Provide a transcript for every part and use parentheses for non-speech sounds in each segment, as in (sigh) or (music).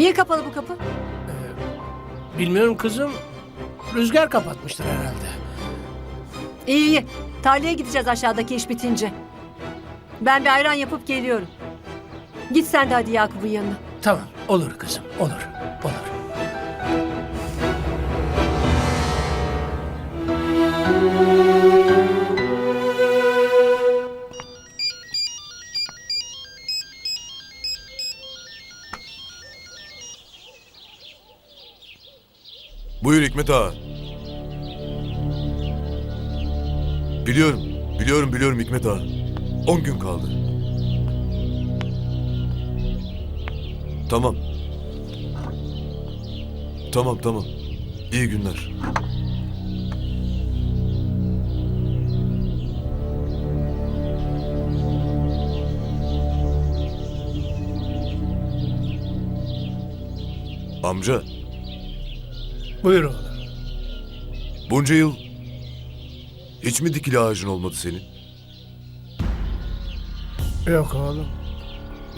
Niye kapalı bu kapı? Bilmiyorum kızım. Rüzgar kapatmıştır herhalde. İyi iyi. Tarlaya gideceğiz aşağıdaki iş bitince. Ben bir ayran yapıp geliyorum. Git sen de hadi Yakup'un yanına. Tamam olur kızım olur. Olur. Buyur Hikmet Ağa. Biliyorum, biliyorum, biliyorum Hikmet Ağa. On gün kaldı. Tamam. Tamam, tamam. İyi günler. Amca, Buyur oğlum. Bunca yıl hiç mi dikili ağacın olmadı senin? Yok oğlum.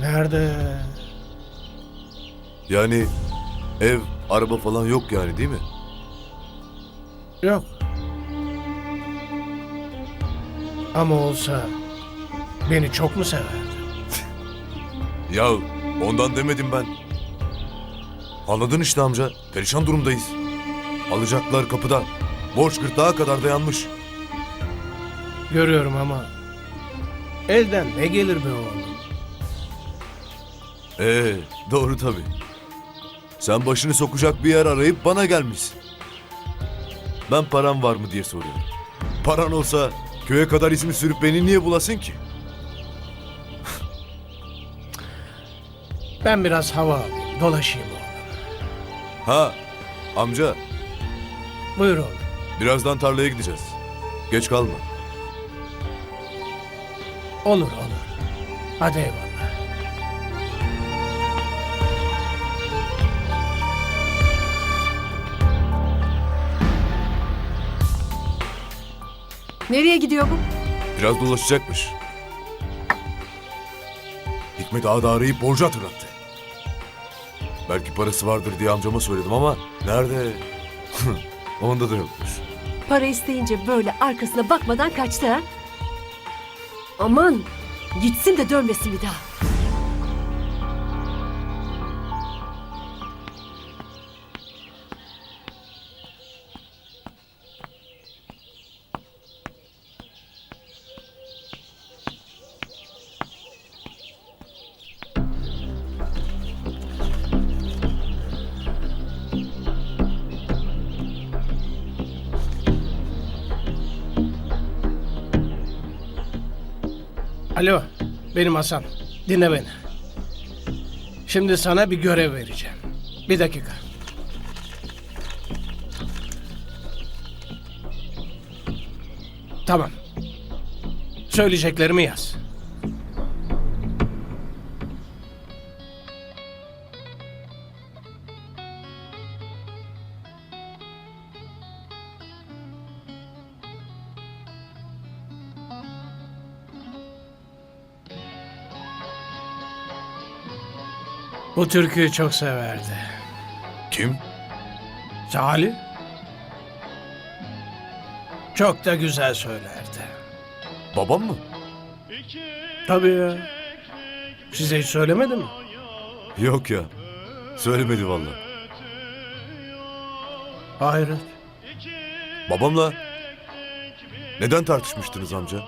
Nerede? Yani ev, araba falan yok yani değil mi? Yok. Ama olsa beni çok mu severdi? (laughs) Ya ondan demedim ben. Anladın işte amca. Perişan durumdayız. Alacaklar kapıda. Borç gırtlağa kadar dayanmış. Görüyorum ama elden ne gelir be oğlum? Ee, doğru tabii. Sen başını sokacak bir yer arayıp bana gelmişsin. Ben param var mı diye soruyorum. Paran olsa köye kadar ismi sürüp beni niye bulasın ki? Ben biraz hava alayım, dolaşayım oğlum. Ha, amca Buyur oğlum. Birazdan tarlaya gideceğiz. Geç kalma. Olur olur. Hadi eyvallah. Nereye gidiyor bu? Biraz dolaşacakmış. Hikmet Ağa da arayıp borcu hatırlattı. Belki parası vardır diye amcama söyledim ama nerede? (laughs) Onda da yokmuş. Para isteyince böyle arkasına bakmadan kaçtı ha? Aman gitsin de dönmesin bir daha. Alo, benim Hasan. Dinle beni. Şimdi sana bir görev vereceğim. Bir dakika. Tamam. Söyleyeceklerimi yaz. Bu türküyü çok severdi. Kim? Salih. Çok da güzel söylerdi. Babam mı? Tabii ya. Size hiç söylemedi mi? Yok ya. Söylemedi vallahi. Hayret. Babamla neden tartışmıştınız amca?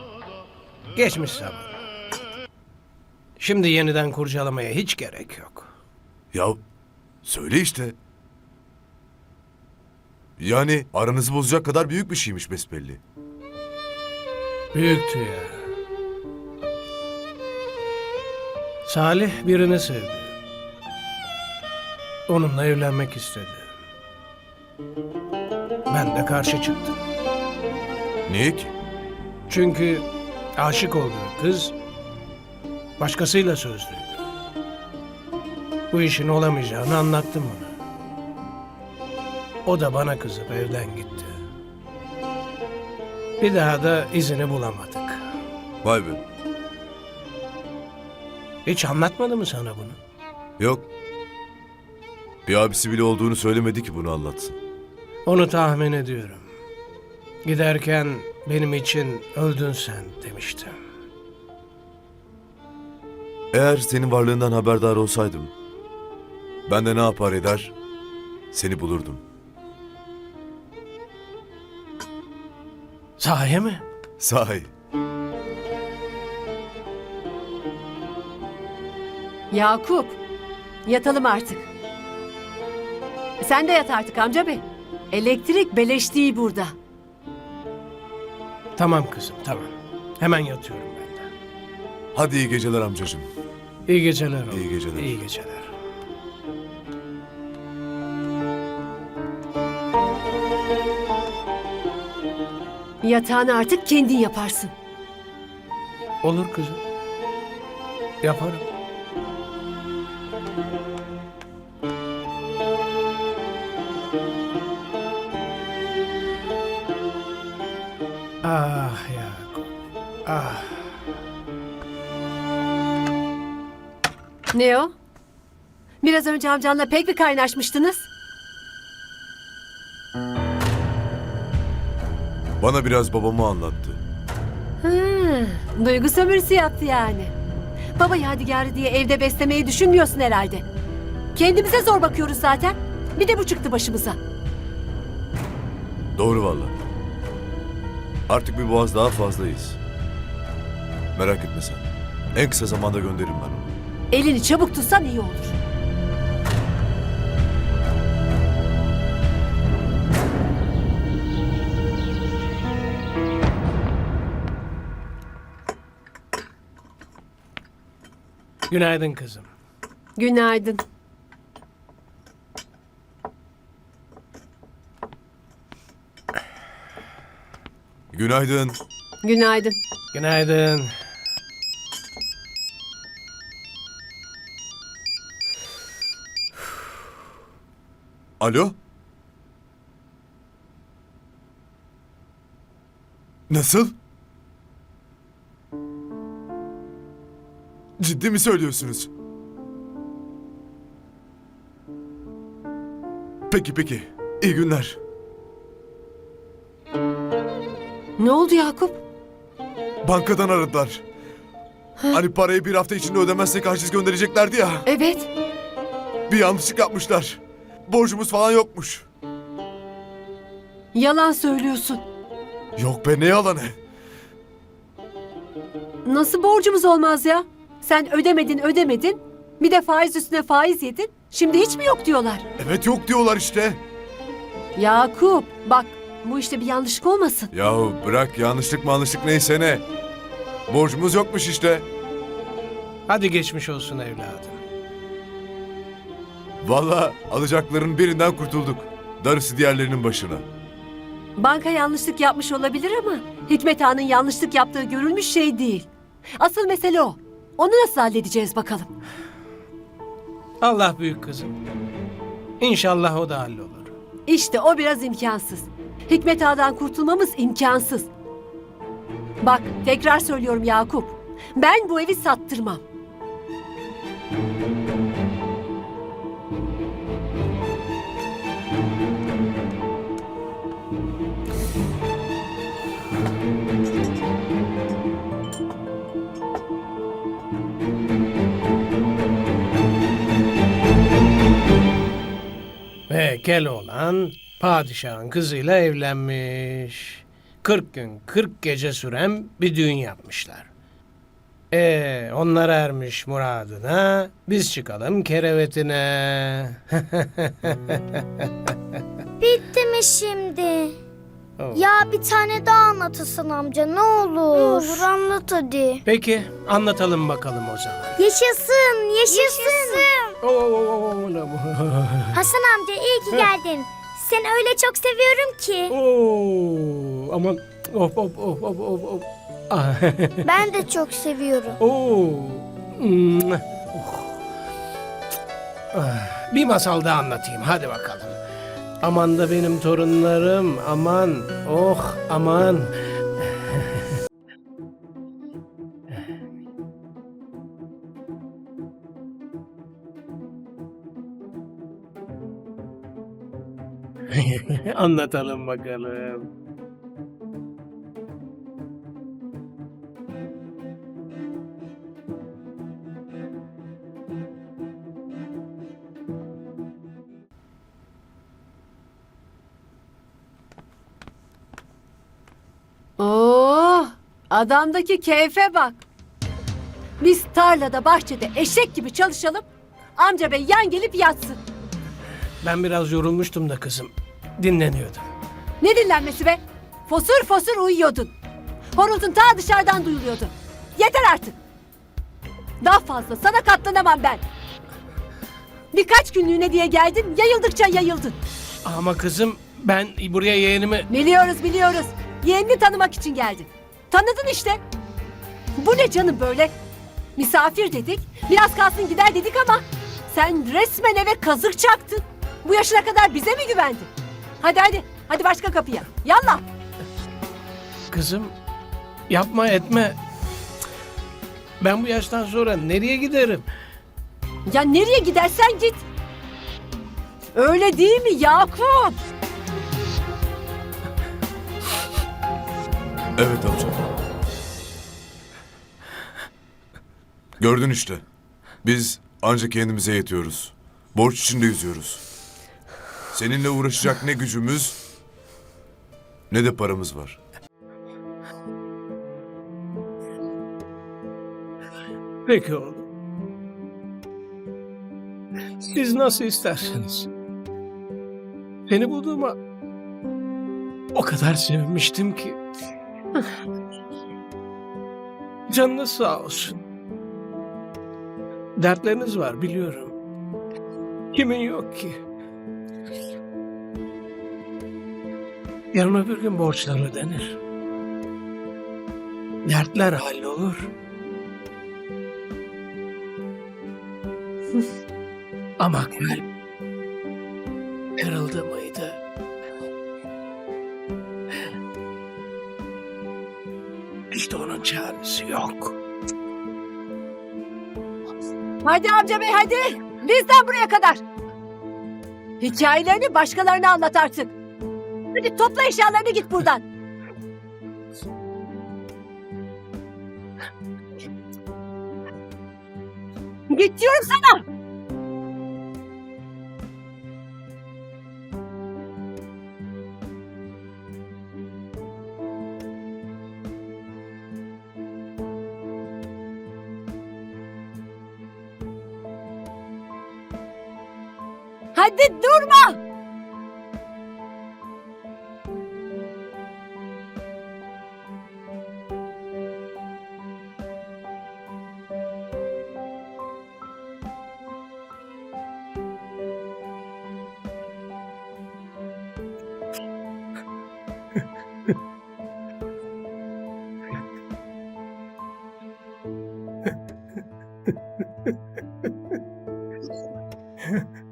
Geçmiş zaman. Şimdi yeniden kurcalamaya hiç gerek yok. Ya söyle işte. Yani aranızı bozacak kadar büyük bir şeymiş besbelli. Büyüktü ya. Salih birini sevdi. Onunla evlenmek istedi. Ben de karşı çıktım. Niye ki? Çünkü aşık olduğu kız başkasıyla sözlüydü. Bu işin olamayacağını anlattım ona. O da bana kızıp evden gitti. Bir daha da izini bulamadık. Vay be. Hiç anlatmadı mı sana bunu? Yok. Bir abisi bile olduğunu söylemedi ki bunu anlatsın. Onu tahmin ediyorum. Giderken benim için öldün sen demiştim. Eğer senin varlığından haberdar olsaydım, ben de ne yapar eder, seni bulurdum. Sahi mi? Sahi. Yakup, yatalım artık. Sen de yat artık amca bey. Elektrik beleş değil burada. Tamam kızım tamam. Hemen yatıyorum ben de. Hadi iyi geceler amcacığım. İyi geceler oğlum. İyi geceler. İyi geceler. Yatağını artık kendin yaparsın. Olur kızım. Yaparım. Ah Yakup. Ah. Ne o? Biraz önce amcanla pek bir kaynaşmıştınız. Bana biraz babamı anlattı. Hı, duygu sömürüsü yaptı yani. Baba yadigarı diye evde beslemeyi düşünmüyorsun herhalde. Kendimize zor bakıyoruz zaten. Bir de bu çıktı başımıza. Doğru valla. Artık bir boğaz daha fazlayız. Merak etme sen. En kısa zamanda gönderirim ben onu. Elini çabuk tutsan iyi olur. Günaydın kızım. Günaydın. Günaydın. Günaydın. Günaydın. Alo? Nasıl? Ciddi mi söylüyorsunuz? Peki peki. İyi günler. Ne oldu Yakup? Bankadan aradılar. Hani parayı bir hafta içinde ödemezsek haciz göndereceklerdi ya. Evet. Bir yanlışlık yapmışlar. Borcumuz falan yokmuş. Yalan söylüyorsun. Yok be ne yalanı. Nasıl borcumuz olmaz ya? Sen ödemedin ödemedin. Bir de faiz üstüne faiz yedin. Şimdi hiç mi yok diyorlar? Evet yok diyorlar işte. Yakup bak bu işte bir yanlışlık olmasın. Yahu bırak yanlışlık manlışlık neyse ne. Borcumuz yokmuş işte. Hadi geçmiş olsun evladım. Valla alacakların birinden kurtulduk. Darısı diğerlerinin başına. Banka yanlışlık yapmış olabilir ama Hikmet Ağa'nın yanlışlık yaptığı görülmüş şey değil. Asıl mesele o. Onu nasıl halledeceğiz bakalım. Allah büyük kızım. İnşallah o da hallolur. İşte o biraz imkansız. Hikmet Ağa'dan kurtulmamız imkansız. Bak tekrar söylüyorum Yakup. Ben bu evi sattırmam. Keloğlan padişahın kızıyla evlenmiş. 40 gün 40 gece süren bir düğün yapmışlar. E onlar ermiş muradına, biz çıkalım kerevetine. (laughs) Bitti mi şimdi? Oh. Ya bir tane daha anlatırsın amca ne olur. Ne olur anlat hadi. Peki anlatalım bakalım o zaman. Yaşasın, yaşasın. Oo, oo, oo, ne bu? (laughs) Hasan amca iyi ki geldin. Seni öyle çok seviyorum ki. Oo, aman of of of of of of. Ah, (laughs) Ben de çok seviyorum. Oo. Mm. Oh. Ah, Bir masal daha anlatayım hadi bakalım. Aman da benim torunlarım aman oh aman. Anlatalım bakalım. Oo, adamdaki keyfe bak. Biz tarlada, bahçede eşek gibi çalışalım. Amca bey yan gelip yatsın. Ben biraz yorulmuştum da kızım. Dinleniyordum. Ne dinlenmesi be? Fosur fosur uyuyordun. Horultun ta dışarıdan duyuluyordu. Yeter artık. Daha fazla sana katlanamam ben. Birkaç günlüğüne diye geldin, yayıldıkça yayıldın. Ama kızım ben buraya yeğenimi... Biliyoruz biliyoruz. Yeğenini tanımak için geldin. Tanıdın işte. Bu ne canım böyle? Misafir dedik, biraz kalsın gider dedik ama... Sen resmen eve kazık çaktın. Bu yaşına kadar bize mi güvendin? Hadi hadi, hadi başka kapıya. Yallah. Kızım yapma etme. Ben bu yaştan sonra nereye giderim? Ya nereye gidersen git. Öyle değil mi Yakup? Evet amca. Gördün işte. Biz ancak kendimize yetiyoruz. Borç içinde yüzüyoruz. Seninle uğraşacak ne gücümüz ne de paramız var. Peki oğlum. Siz nasıl isterseniz. Seni bulduğuma o kadar sevinmiştim ki. Canınız sağ olsun. Dertleriniz var biliyorum. Kimin yok ki? Yarın öbür gün borçlar ödenir. Dertler hallolur. Ama kalp kırıldı mıydı? İşte onun çaresi yok. Hadi amca bey hadi. Bizden buraya kadar. Hikayelerini başkalarına anlat artık. Hadi topla eşyalarını git buradan. Git diyorum sana. Hadi durma. Alo (laughs)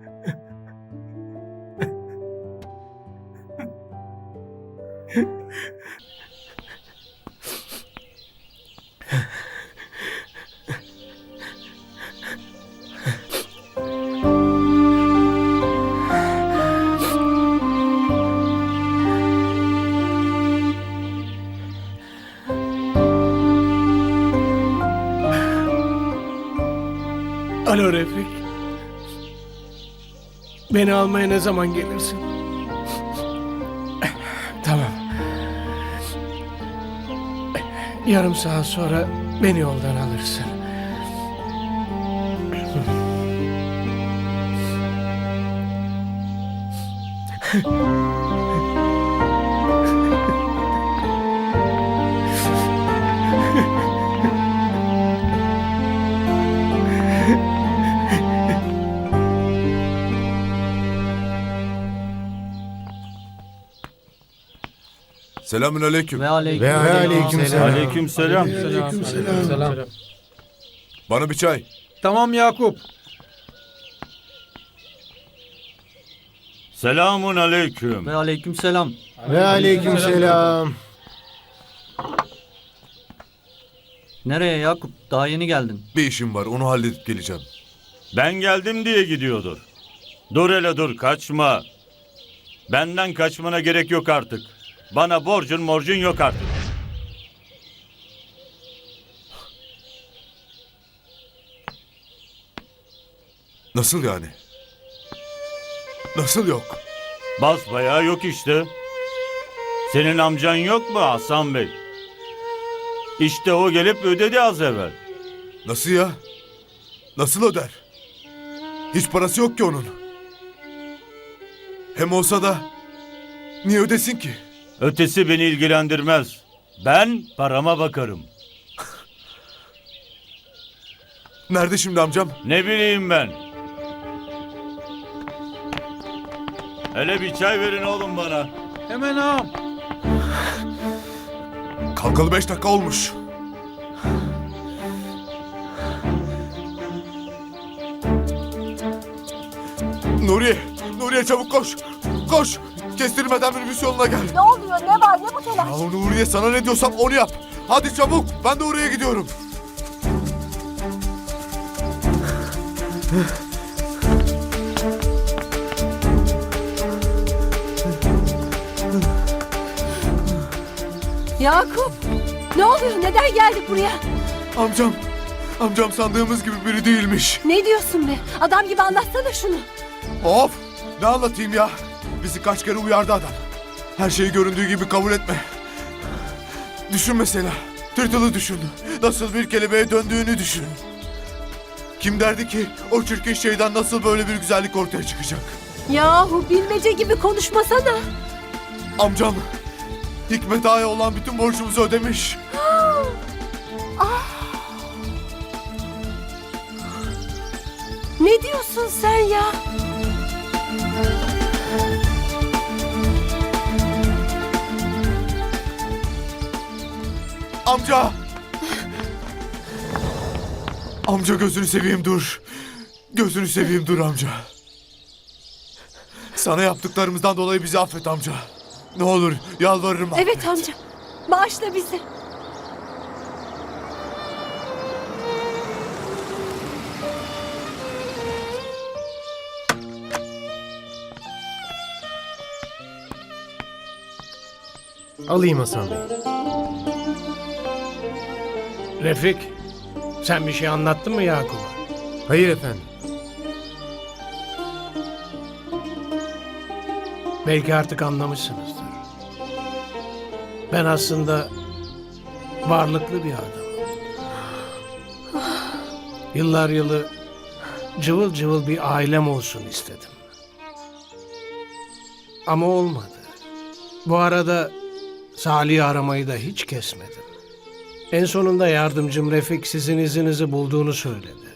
Beni almaya ne zaman gelirsin? Tamam. Yarım saat sonra beni yoldan alırsın. (laughs) Selamün aleyküm. Ve aleyküm, Ve aleykümselam. Aleykümselam. Bana bir çay. Tamam Yakup. Selamun aleyküm. ve aleyküm selam. Ve aleykümselam. Nereye Yakup? Daha yeni geldin. Bir işim var onu halledip geleceğim. Ben geldim diye gidiyordur. Dur hele dur kaçma. Benden kaçmana gerek yok artık. Bana borcun morcun yok artık. Nasıl yani? Nasıl yok? Basbayağı yok işte. Senin amcan yok mu Hasan Bey? İşte o gelip ödedi az evvel. Nasıl ya? Nasıl öder? Hiç parası yok ki onun. Hem olsa da niye ödesin ki? Ötesi beni ilgilendirmez. Ben parama bakarım. Nerede şimdi amcam? Ne bileyim ben. Hele bir çay verin oğlum bana. Hemen ağam. Kalkalı beş dakika olmuş. Nuriye, Nuriye çabuk koş. Koş. Kestirmeden minibüs yoluna gel. Ne oluyor? Ne var? Ne bu telaş? Ya Nuriye sana ne diyorsam onu yap. Hadi çabuk. Ben de oraya gidiyorum. Yakup! Ne oluyor? Neden geldik buraya? Amcam, amcam sandığımız gibi biri değilmiş. Ne diyorsun be? Adam gibi anlatsana şunu. Of! Ne anlatayım ya? Bizi kaç kere uyardı adam. Her şeyi göründüğü gibi kabul etme. Düşün mesela. Tırtılı düşün. Nasıl bir kelebeğe döndüğünü düşün. Kim derdi ki o çirkin şeyden nasıl böyle bir güzellik ortaya çıkacak? Yahu bilmece gibi konuşmasana. Amcam Hikmet Ağa'ya olan bütün borcumuzu ödemiş. (gasps) Ne diyorsun sen ya? Amca! Amca gözünü seveyim dur. Gözünü seveyim dur amca. Sana yaptıklarımızdan dolayı bizi affet amca. Ne olur yalvarırım affet. Evet amca. Bağışla bizi. Alayım Hasan Bey. Refik, sen bir şey anlattın mı Yakup'a? Hayır efendim. Belki artık anlamışsınızdır. Ben aslında varlıklı bir adamım. Yıllar yılı cıvıl cıvıl bir ailem olsun istedim. Ama olmadı. Bu arada Salih'i aramayı da hiç kesmedim. En sonunda yardımcım Refik sizin izinizi bulduğunu söyledi. (laughs)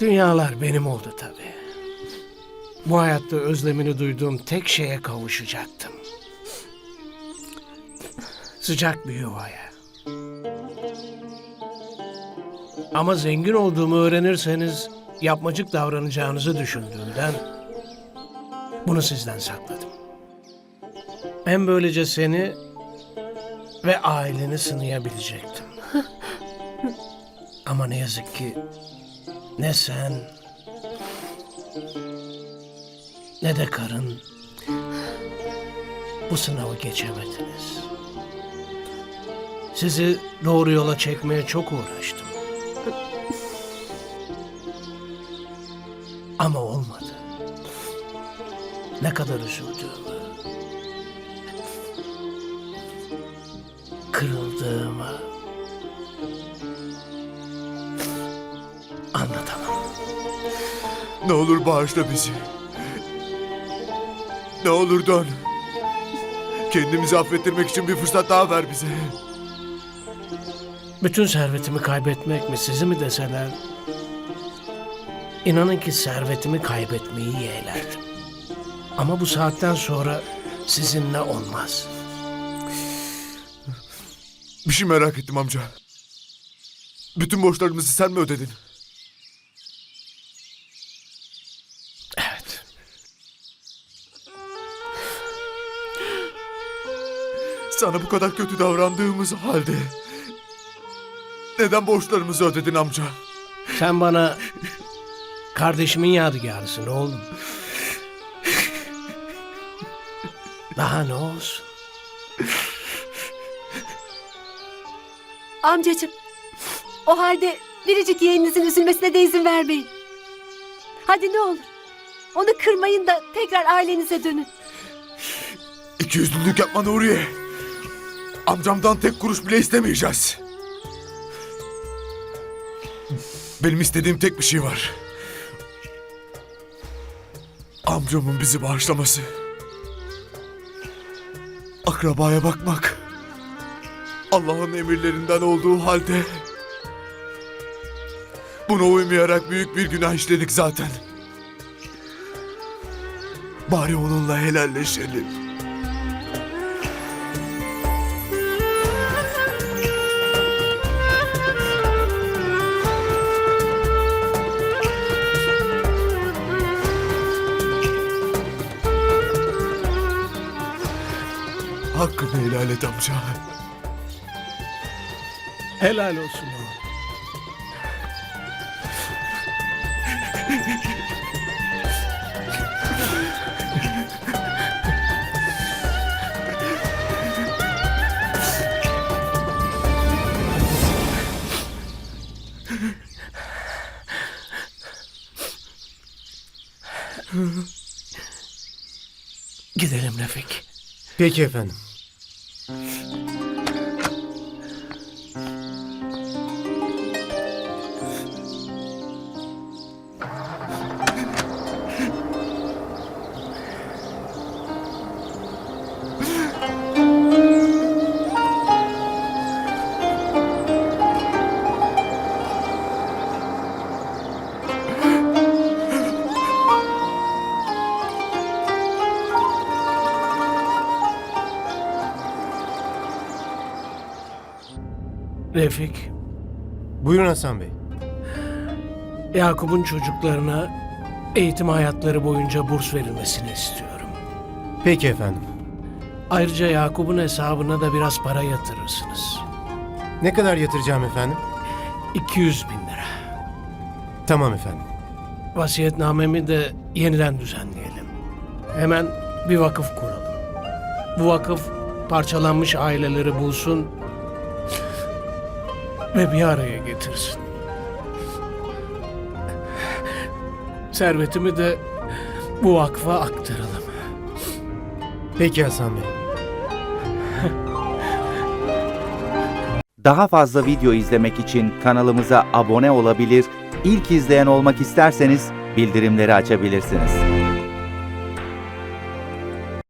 Dünyalar benim oldu tabii. Bu hayatta özlemini duyduğum tek şeye kavuşacaktım. Sıcak bir yuvaya. Ama zengin olduğumu öğrenirseniz yapmacık davranacağınızı düşündüğümden bunu sizden sakladım. Hem böylece seni ve aileni sınayabilecektim. Ama ne yazık ki ne sen ne de karın bu sınavı geçemediniz. Sizi doğru yola çekmeye çok uğraştım. Ama olmadı. Ne kadar üzüldüğümü, olur bağışla bizi. Ne olur dön. Kendimizi affettirmek için bir fırsat daha ver bize. Bütün servetimi kaybetmek mi sizi mi deseler inanın ki servetimi kaybetmeyi yeğlerdim. Ama bu saatten sonra sizinle olmaz. Bir şey merak ettim amca. Bütün borçlarımızı sen mi ödedin? Sana bu kadar kötü davrandığımız halde neden borçlarımızı ödedin amca? Sen bana Kardeşimin yadigarısın oğlum. Daha ne olsun? Amcacığım, o halde biricik yeğeninizin üzülmesine de izin vermeyin. Hadi ne olur. Onu kırmayın da tekrar ailenize dönün. İki yüzlülük yapma Nuriye. Amcamdan tek kuruş bile istemeyeceğiz. Benim istediğim tek bir şey var. Amcamın bizi bağışlaması. Akrabaya bakmak. Allah'ın emirlerinden olduğu halde. Buna uymayarak büyük bir günah işledik zaten. Bari onunla helalleşelim. Hakkını helal et amca. Helal olsun oğlum. Gidelim Refik. Peki efendim. Mm-hmm. Refik, Buyurun Hasan Bey. Yakup'un çocuklarına eğitim hayatları boyunca burs verilmesini istiyorum. Peki efendim. Ayrıca Yakup'un hesabına da biraz para yatırırsınız. Ne kadar yatıracağım efendim? 200 bin lira. Tamam efendim. Vasiyetnamemi de yeniden düzenleyelim. Hemen bir vakıf kuralım. Bu vakıf parçalanmış aileleri bulsun ve bir araya getirsin. Servetimi de bu vakfa aktaralım. Peki Hasan Bey. Daha fazla video izlemek için kanalımıza abone olabilir, ilk izleyen olmak isterseniz bildirimleri açabilirsiniz.